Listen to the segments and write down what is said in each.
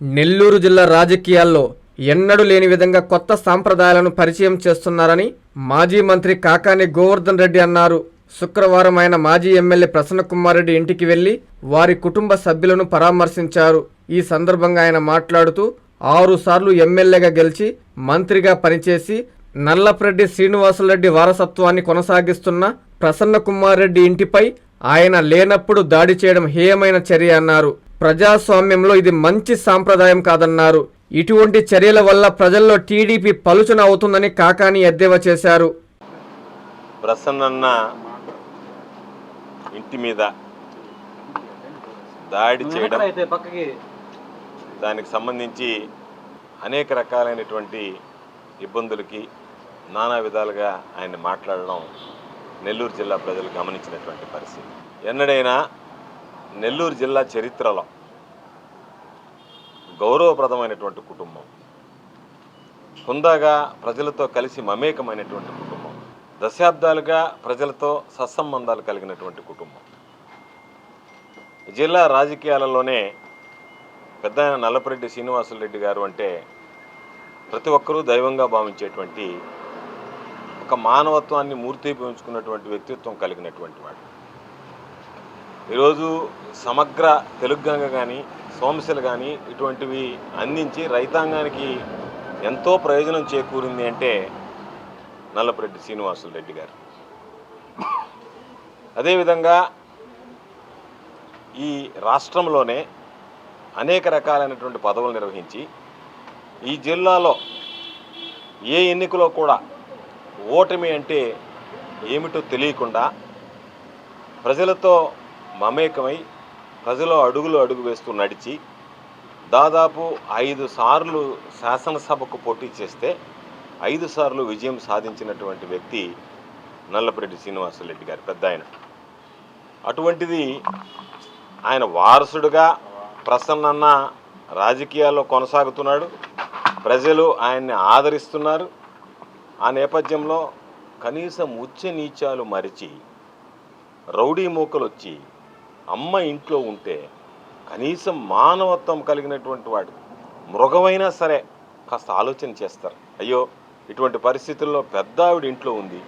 నెల్లూరు జిల్లా రాజకీయాల్లో ఎన్నడూ లేని విధంగా కొత్త సాంప్రదాయాలను పరిచయం చేస్తున్నారని మాజీ మంత్రి కాకాని గోవర్ధన్ రెడ్డి అన్నారు. శుక్రవారం ఆయన మాజీ ఎమ్మెల్యే ప్రసన్నకుమారెడ్డి ఇంటికి వెళ్ళి వారి కుటుంబ సభ్యులను పరామర్శించారు. ఈ సందర్భంగా ఆయన మాట్లాడుతూ ఆరు సార్లు ఎమ్మెల్యేగా గెలిచి మంత్రిగా పనిచేసి నల్లప్రెడ్డి శ్రీనివాసులరెడ్డి వారసత్వాన్ని కొనసాగిస్తున్న ప్రసన్నకుమారెడ్డి ఇంటిపై ఆయన లేనప్పుడు దాడి చేయడం హేయమైన చర్య అన్నారు. ప్రజాస్వామ్యంలో ఇది మంచి సాంప్రదాయం కాదన్నారు. ఇటువంటి చర్యల వల్ల ప్రజల్లో టీడీపీ పలుచన అవుతుందని కాకాని ఎద్దేవా చేశారు. ప్రసన్నన్న ఇంటి మీద దాడి చేయడం దానికి సంబంధించి అనేక రకాలైనటువంటి ఇబ్బందులకి నానా విధాలుగా ఆయన మాట్లాడడం నెల్లూరు జిల్లా ప్రజలు గమనించినటువంటి పరిస్థితి. ఎన్నడైనా నెల్లూరు జిల్లా చరిత్రలో గౌరవప్రదమైనటువంటి కుటుంబం. హుందాగా ప్రజలతో కలిసి మమేకమైనటువంటి కుటుంబం. దశాబ్దాలుగా ప్రజలతో సత్సంబంధాలు కలిగినటువంటి కుటుంబం. జిల్లా రాజకీయాలలోనే పెద్ద నల్లపరెడ్డి నల్లపరెడ్డి శ్రీనివాసులరెడ్డి గారు అంటే ప్రతి ఒక్కరూ దైవంగా భావించేటువంటి ఒక మానవత్వాన్ని మూర్తిభవించుకున్నటువంటి వ్యక్తిత్వం కలిగినటువంటి వాడు. ఈరోజు సమగ్ర తెలుగు గంగ కానీ సోమశిల కానీ ఇటువంటివి అందించి రైతాంగానికి ఎంతో ప్రయోజనం చేకూరింది అంటే నల్లపరెడ్డి శ్రీనివాసులు రెడ్డి గారు. అదేవిధంగా ఈ రాష్ట్రంలోనే అనేక రకాలైనటువంటి పదవులు నిర్వహించి ఈ జిల్లాలో ఏ ఎన్నికలో కూడా ఓటమి అంటే ఏమిటో తెలియకుండా ప్రజలతో మమేకమై ప్రజలు అడుగులు అడుగు వేస్తూ నడిచి దాదాపు ఐదు సార్లు శాసనసభకు పోటీ చేస్తే ఐదు సార్లు విజయం సాధించినటువంటి వ్యక్తి నల్లపరెడ్డి శ్రీనివాసరెడ్డి గారు పెద్ద ఆయన. అటువంటిది ఆయన వారసుడుగా ప్రసన్నన్న రాజకీయాల్లో కొనసాగుతున్నాడు. ప్రజలు ఆయన్ని ఆదరిస్తున్నారు. ఆ నేపథ్యంలో కనీసం ఉచ్చ నీచాలు మరిచి రౌడీ మూకలు వచ్చి అమ్మ ఇంట్లో ఉంటే కనీసం మానవత్వం కలిగినటువంటి వాడు మృగమైనా సరే కాస్త ఆలోచన చేస్తారు. అయ్యో ఇటువంటి పరిస్థితుల్లో పెద్ద ఆవిడ ఇంట్లో ఉంది.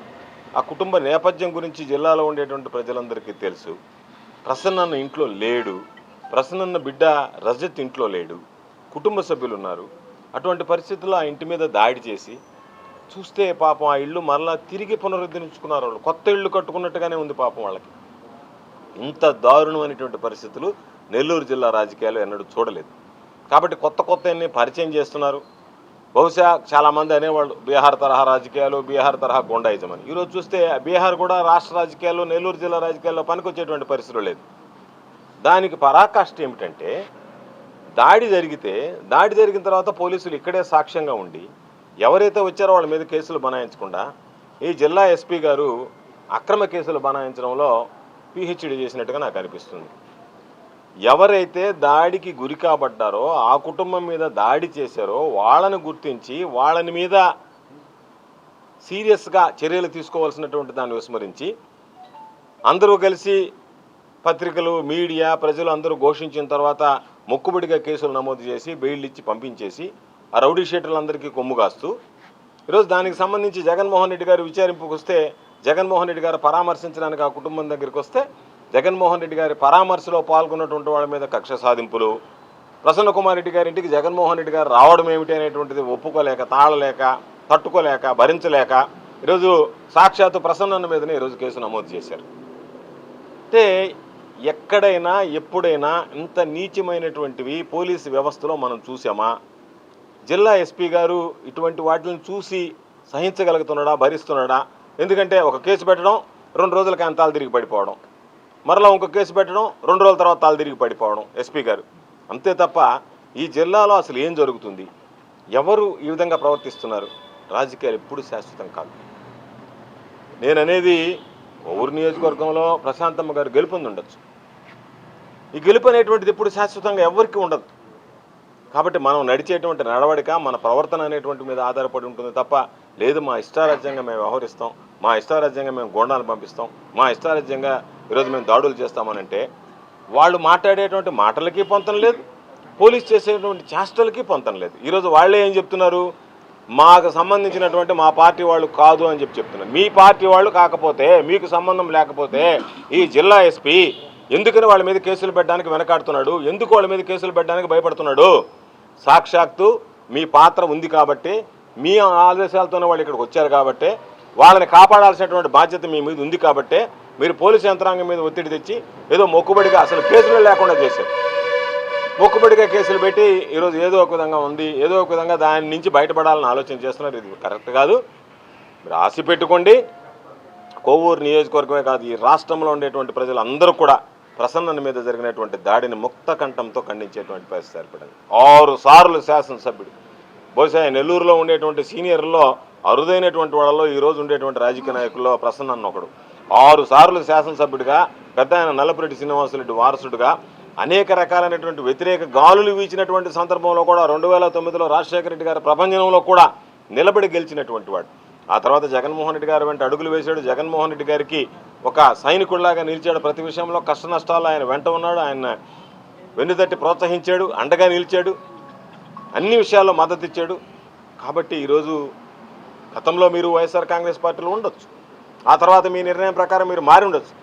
ఆ కుటుంబ నేపథ్యం గురించి జిల్లాలో ఉండేటువంటి ప్రజలందరికీ తెలుసు. ప్రసన్నన్న ఇంట్లో లేడు. ప్రసన్నన్న బిడ్డ రజత్ ఇంట్లో లేడు. కుటుంబ సభ్యులు ఉన్నారు అటువంటి పరిస్థితుల్లో ఆ ఇంటి మీద దాడి చేసి చూస్తే పాపం ఆ ఇల్లు మరలా తిరిగి పునరుద్ధరించుకున్నారు వాళ్ళు. కొత్త ఇల్లు కట్టుకున్నట్టుగానే ఉంది పాపం వాళ్ళకి. ఇంత దారుణమైనటువంటి పరిస్థితులు నెల్లూరు జిల్లా రాజకీయాలు ఎన్నడూ చూడలేదు. కాబట్టి కొత్త కొత్త పరిచయం చేస్తున్నారు. బహుశా చాలామంది అనేవాళ్ళు బీహార్ తరహా రాజకీయాలు బీహార్ తరహా గుండాయిజం అని ఈరోజు చూస్తే బీహార్ కూడా రాష్ట్ర రాజకీయాల్లో నెల్లూరు జిల్లా రాజకీయాల్లో పనికొచ్చేటువంటి పరిస్థితులు లేదు. దానికి పరాకాష్ట ఏమిటంటే దాడి జరిగితే దాడి జరిగిన తర్వాత పోలీసులు ఇక్కడే సాక్ష్యంగా ఉండి ఎవరైతే వచ్చారో వాళ్ళ మీద కేసులు బనాయించకుండా ఈ జిల్లా ఎస్పీ గారు అక్రమ కేసులు బనాయించడంలో పిహెచ్డి చేసినట్టుగా నాకు అనిపిస్తుంది. ఎవరైతే దాడికి గురి కాబడ్డారో ఆ కుటుంబం మీద దాడి చేశారో వాళ్ళని గుర్తించి వాళ్ళని మీద సీరియస్గా చర్యలు తీసుకోవాల్సినటువంటి దాన్ని విస్మరించి అందరూ కలిసి పత్రికలు మీడియా ప్రజలు అందరూ ఘోషించిన తర్వాత మొక్కుబడిగా కేసులు నమోదు చేసి బెయిల్ ఇచ్చి పంపించేసి ఆ రౌడీ షీటర్లందరికీ కొమ్ము కాస్తూ ఈరోజు దానికి సంబంధించి జగన్మోహన్ రెడ్డి గారు విచారింపుకు వస్తే జగన్మోహన్ రెడ్డి గారు పరామర్శించడానికి ఆ కుటుంబం దగ్గరికి వస్తే జగన్మోహన్ రెడ్డి గారి పరామర్శలో పాల్గొన్నటువంటి వాళ్ళ మీద కక్ష సాధింపులు ప్రసన్న కుమార్ రెడ్డి గారి ఇంటికి జగన్మోహన్ రెడ్డి గారు రావడం ఏమిటి అనేటువంటిది ఒప్పుకోలేక తాళలేక తట్టుకోలేక భరించలేక ఈరోజు సాక్షాత్తు ప్రసన్న మీదనే ఈరోజు కేసు నమోదు చేశారు. అంటే ఎక్కడైనా ఎప్పుడైనా ఇంత నీచమైనటువంటివి పోలీసు వ్యవస్థలో మనం చూసామా జిల్లా ఎస్పీ గారు ఇటువంటి వాటిని చూసి సహించగలుగుతున్నాడా భరిస్తున్నాడా? ఎందుకంటే ఒక కేసు పెట్టడం రెండు రోజులకి ఆయన తాలు తిరిగి పడిపోవడం. మరలా ఇంకో కేసు పెట్టడం రెండు రోజుల తర్వాత తాలు తిరిగి పడిపోవడం ఎస్పీ గారు. అంతే తప్ప ఈ జిల్లాలో అసలు ఏం జరుగుతుంది? ఎవరు ఈ విధంగా ప్రవర్తిస్తున్నారు? రాజకీయాలు ఎప్పుడు శాశ్వతం కాదు. నేను అనేది ఊరు నియోజకవర్గంలో ప్రశాంతమ్మ గారు గెలుపొంది ఉండొచ్చు. ఈ గెలుపు అనేటువంటిది ఎప్పుడు శాశ్వతంగా ఎవరికి ఉండదు. కాబట్టి మనం నడిచేటువంటి నడవడిక మన ప్రవర్తన అనేటువంటి మీద ఆధారపడి ఉంటుంది తప్ప లేదు మా ఇష్టారాజ్యంగా మేము వ్యవహరిస్తాం మా ఇష్టారాజ్యంగా మేము గోండాలు పంపిస్తాం మా ఇష్టారాజ్యంగా ఈరోజు మేము దాడులు చేస్తామనంటే వాళ్ళు మాట్లాడేటువంటి మాటలకి పొంతం లేదు పోలీస్ చేసేటువంటి చేష్టలకి పొంతం లేదు. ఈరోజు వాళ్ళే ఏం చెప్తున్నారు? మాకు సంబంధించినటువంటి మా పార్టీ వాళ్ళు కాదు అని చెప్పి చెప్తున్నారు. మీ పార్టీ వాళ్ళు కాకపోతే మీకు సంబంధం లేకపోతే ఈ జిల్లా ఎస్పీ ఎందుకని వాళ్ళ మీద కేసులు పెట్టడానికి వెనకాడుతున్నాడు? ఎందుకు వాళ్ళ మీద కేసులు పెట్టడానికి భయపడుతున్నాడు? సాక్షాత్తు మీ పాత్ర ఉంది కాబట్టి మీ ఆదేశాలతోనే వాళ్ళు ఇక్కడికి వచ్చారు కాబట్టి వాళ్ళని కాపాడాల్సినటువంటి బాధ్యత మీ మీద ఉంది కాబట్టి మీరు పోలీసు యంత్రాంగం మీద ఒత్తిడి తెచ్చి ఏదో మొక్కుబడిగా అసలు కేసులు లేకుండా చేశారు. మొక్కుబడిగా కేసులు పెట్టి ఈరోజు ఏదో ఒక విధంగా ఉంది ఏదో ఒక విధంగా దాని నుంచి బయటపడాలని ఆలోచన చేస్తున్నారు. ఇది కరెక్ట్ కాదు. మీరు ఆశ పెట్టుకోండి. కోవూరు నియోజకవర్గమే కాదు ఈ రాష్ట్రంలో ఉండేటువంటి ప్రజలందరూ కూడా ప్రసన్నన మీద జరిగినటువంటి దాడిని ముక్త కంఠంతో ఖండించేటువంటి పరిస్థితి ఏర్పడింది. ఆరు సార్లు శాసనసభ్యుడు. బహుశా నెల్లూరులో ఉండేటువంటి సీనియర్లో అరుదైనటువంటి వాళ్ళలో ఈ రోజు ఉండేటువంటి రాజకీయ నాయకుల్లో ప్రసన్న అన్న ఒకడు. ఆరు సార్లు శాసనసభ్యుడిగా పెద్ద ఆయన నల్లపురెడ్డి శ్రీనివాసరెడ్డి వారసుడిగా అనేక రకాలైనటువంటి వ్యతిరేక గాలులు వీచినటువంటి సందర్భంలో కూడా రెండు వేల తొమ్మిదిలో రాజశేఖర రెడ్డి గారి ప్రపంచంలో కూడా నిలబడి గెలిచినటువంటి వాడు. ఆ తర్వాత జగన్మోహన్ రెడ్డి గారు వెంట అడుగులు వేశాడు. జగన్మోహన్ రెడ్డి గారికి ఒక సైనికుడిలాగా నిలిచాడు ప్రతి విషయంలో. కష్ట నష్టాలు ఆయన వెంట ఉన్నాడు. ఆయన వెన్నుదట్టి ప్రోత్సహించాడు. అండగా నిలిచాడు. అన్ని విషయాల్లో మద్దతు ఇచ్చాడు. కాబట్టి ఈరోజు గతంలో మీరు వైఎస్ఆర్ కాంగ్రెస్ పార్టీలో ఉండొచ్చు. ఆ తర్వాత మీ నిర్ణయం ప్రకారం మీరు మారి ఉండొచ్చు.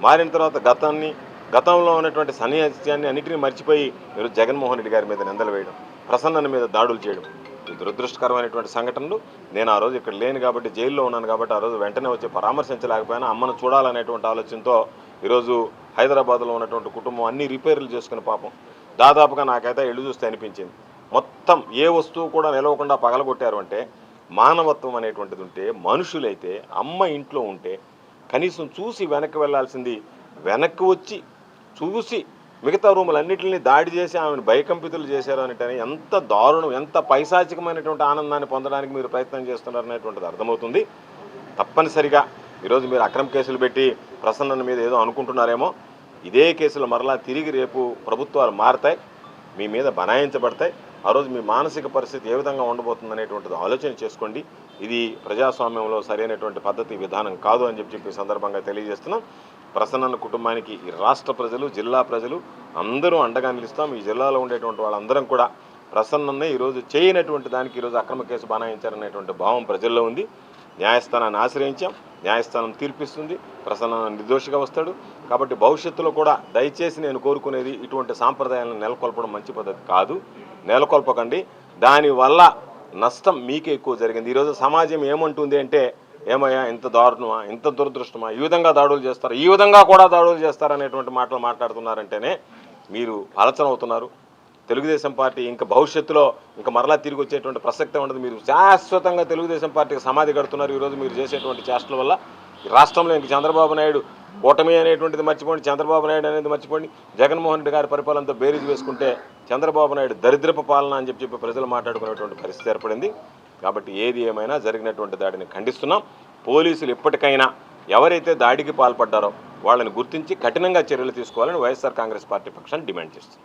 మారిన తర్వాత గతాన్ని గతంలో ఉన్నటువంటి సన్యాసాన్ని అన్నింటినీ మర్చిపోయి మీరు జగన్మోహన్ రెడ్డి గారి మీద నిందలు వేయడం ప్రసన్నన మీద దాడులు చేయడం. ఇది దురదృష్టకరమైనటువంటి సంఘటనలు. నేను ఆ రోజు ఇక్కడ లేను కాబట్టి జైల్లో ఉన్నాను కాబట్టి ఆ రోజు వెంటనే వచ్చి పరామర్శించలేకపోయినా. అమ్మను చూడాలనేటువంటి ఆలోచనతో ఈరోజు హైదరాబాద్లో ఉన్నటువంటి కుటుంబం అన్ని రిపేర్లు చేసుకుని పాపం. దాదాపుగా నాకైతే ఇల్లు చూస్తే అనిపించింది. మొత్తం ఏ వస్తువు కూడా నిలవకుండా పగలగొట్టారు అంటే మానవత్వం అనేటువంటిది ఉంటే మనుషులైతే అమ్మ ఇంట్లో ఉంటే కనీసం చూసి వెనక్కి వెళ్ళాల్సింది వెనక్కి వచ్చి చూసి మిగతా రూములన్నింటిని దాడి చేసి ఆమెను భయకంపితులు చేశారు అనేటని ఎంత దారుణం ఎంత పైశాచికమైనటువంటి ఆనందాన్ని పొందడానికి మీరు ప్రయత్నం చేస్తున్నారు అనేటువంటిది అర్థమవుతుంది. తప్పనిసరిగా ఈరోజు మీరు అక్రమ కేసులు పెట్టి ప్రసన్నన మీద ఏదో అనుకుంటున్నారేమో ఇదే కేసులు మరలా తిరిగి రేపు ప్రభుత్వాలు మారతాయి మీ మీద బనాయించబడతాయి ఆ రోజు మీ మానసిక పరిస్థితి ఏ విధంగా ఉండబోతుంది అనేటువంటిది ఆలోచన చేసుకోండి. ఇది ప్రజాస్వామ్యంలో సరైనటువంటి పద్ధతి విధానం కాదు అని చెప్పి చెప్పి సందర్భంగా తెలియజేస్తున్నాం. ప్రసన్న కుటుంబానికి ఈ రాష్ట్ర ప్రజలు జిల్లా ప్రజలు అందరూ అండగా నిలుస్తాం. ఈ జిల్లాలో ఉండేటువంటి వాళ్ళందరం కూడా ప్రసన్ననే ఈరోజు చేయనటువంటి దానికి ఈరోజు అక్రమ కేసు బనాయించారనేటువంటి భావం ప్రజల్లో ఉంది. న్యాయస్థానాన్ని ఆశ్రయించాం. న్యాయస్థానం తీర్పిస్తుంది. ప్రసన్న నిర్దోషిగా వస్తాడు. కాబట్టి భవిష్యత్తులో కూడా దయచేసి నేను కోరుకునేది ఇటువంటి సాంప్రదాయాలను నెలకొల్పడం మంచి పద్ధతి కాదు. నెలకొల్పకండి. దానివల్ల నష్టం మీకే ఎక్కువ జరిగింది. ఈరోజు సమాజం ఏమంటుంది అంటే ఏమయ్యా ఇంత దారుణమా ఇంత దురదృష్టమా ఈ విధంగా దాడులు చేస్తారు ఈ విధంగా కూడా దాడులు చేస్తారు అనేటువంటి మాటలు మాట్లాడుతున్నారంటేనే మీరు ఆలోచన అవుతున్నారు. తెలుగుదేశం పార్టీ ఇంకా భవిష్యత్తులో ఇంకా మరలా తిరిగి వచ్చేటువంటి ప్రసక్తి ఉండదు. మీరు శాశ్వతంగా తెలుగుదేశం పార్టీకి సమాధి కడుతున్నారు ఈరోజు మీరు చేసేటువంటి చేష్టల వల్ల. ఈ రాష్ట్రంలో ఇంక చంద్రబాబు నాయుడు కూటమి అనేటువంటిది మర్చిపోండి చంద్రబాబు నాయుడు అనేది మర్చిపోండి. జగన్మోహన్ రెడ్డి గారి పరిపాలనతో బేరీజు వేసుకుంటే చంద్రబాబు నాయుడు దరిద్రపు పాలన అని చెప్పి చెప్పి ప్రజలు మాట్లాడుకునేటువంటి పరిస్థితి ఏర్పడింది. కాబట్టి ఏది ఏమైనా జరిగినటువంటి దాడిని ఖండిస్తున్నాం. పోలీసులు ఇప్పటికైనా ఎవరైతే దాడికి పాల్పడ్డారో వాళ్ళని గుర్తించి కఠినంగా చర్యలు తీసుకోవాలని వైఎస్ఆర్ కాంగ్రెస్ పార్టీ పక్షాన్ని డిమాండ్ చేస్తుంది.